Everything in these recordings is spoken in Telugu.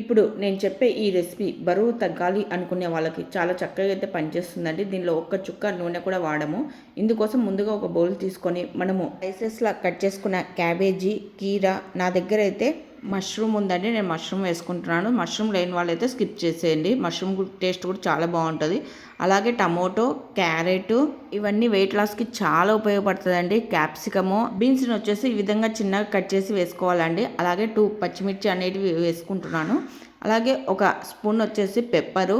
ఇప్పుడు నేను చెప్పే ఈ రెసిపీ బరువు తగ్గాలి అనుకునే వాళ్ళకి చాలా చక్కగా అయితే పనిచేస్తుందండి. దీనిలో ఒక్క చుక్క నూనె కూడా వాడము. ఇందుకోసం ముందుగా ఒక బౌల్ తీసుకొని మనము స్లైసెస్లా కట్ చేసుకున్న క్యాబేజీ కీరా నా దగ్గర అయితే మష్రూమ్ ఉందండి నేను మష్రూమ్ వేసుకుంటున్నాను. మష్రూమ్ లేని వాళ్ళైతే స్కిప్ చేసేయండి. మష్రూమ్ టేస్ట్ కూడా చాలా బాగుంటుంది. అలాగే టమోటో క్యారెట్ ఇవన్నీ వెయిట్ లాస్కి చాలా ఉపయోగపడుతుందండి. క్యాప్సికము బీన్స్ని వచ్చేసి ఈ విధంగా చిన్నగా కట్ చేసి వేసుకోవాలండి. అలాగే టూ పచ్చిమిర్చి అనేటివి వేసుకుంటున్నాను. అలాగే ఒక స్పూన్ వచ్చేసి పెప్పరు.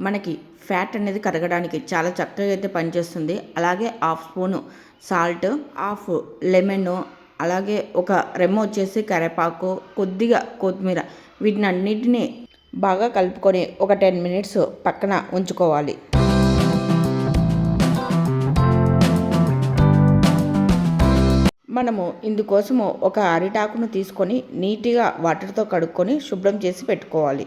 మనకి ఫ్యాట్ అనేది కరగడానికి చాలా చక్కగా అయితే పనిచేస్తుంది. అలాగే half spoon salt half lemon అలాగే ఒక రెమ్మ వచ్చేసి కరివేపాకు కొద్దిగా కొత్తిమీర. వీటిని అన్నిటినీ బాగా కలుపుకొని ఒక టెన్ మినిట్స్ పక్కన ఉంచుకోవాలి. మనము ఇందుకోసము ఒక అరిటాకును తీసుకొని నీట్గా వాటర్తో కడుక్కొని శుభ్రం చేసి పెట్టుకోవాలి.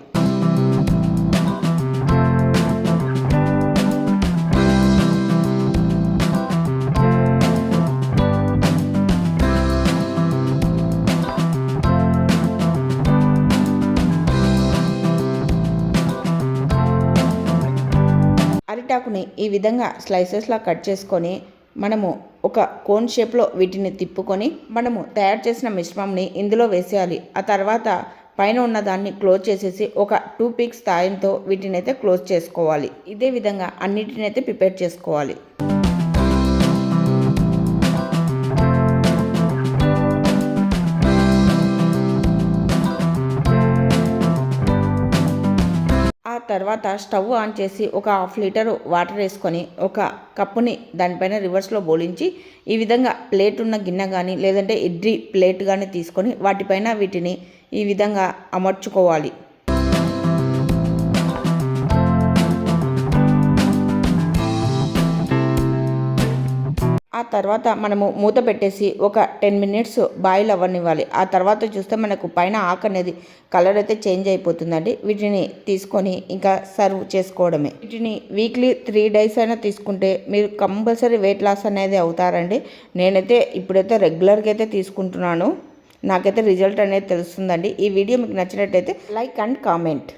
అరిటాకుని ఈ విధంగా స్లైసెస్లా కట్ చేసుకొని మనము ఒక కోన్ షేప్లో వీటిని తిప్పుకొని మనము తయారు చేసిన మిశ్రమంని ఇందులో వేసేయాలి. ఆ తర్వాత పైన ఉన్న దాన్ని క్లోజ్ చేసేసి ఒక టూ పీక్స్ తాయంతో వీటిని అయితే క్లోజ్ చేసుకోవాలి. ఇదే విధంగా అన్నిటిని అయితే ప్రిపేర్ చేసుకోవాలి. తర్వాత స్టవ్ ఆన్ చేసి ఒక హాఫ్ లీటర్ వాటర్ వేసుకొని ఒక కప్పుని దానిపైన రివర్స్లో బోలించి ఈ విధంగా ప్లేట్ ఉన్న గిన్నె కానీ లేదంటే ఇడ్లీ ప్లేట్ కానీ తీసుకొని వాటిపైన వీటిని ఈ విధంగా అమర్చుకోవాలి. ఆ తర్వాత మనము మూత పెట్టేసి ఒక టెన్ మినిట్స్ బాయిల్ అవ్వనివ్వాలి. ఆ తర్వాత చూస్తే మనకు పైన ఆకు అనేది కలర్ అయితే చేంజ్ అయిపోతుందండి. వీటిని తీసుకొని ఇంకా సర్వ్ చేసుకోవడమే. వీటిని వీక్లీ త్రీ డేస్ అయినా తీసుకుంటే మీరు కంపల్సరీ వెయిట్ లాస్ అనేది అవుతారండి. నేనైతే ఇప్పుడైతే రెగ్యులర్గా అయితే తీసుకుంటున్నాను. నాకైతే రిజల్ట్ అనేది తెలుస్తుందండి. ఈ వీడియో మీకు నచ్చినట్టయితే లైక్ అండ్ కామెంట్.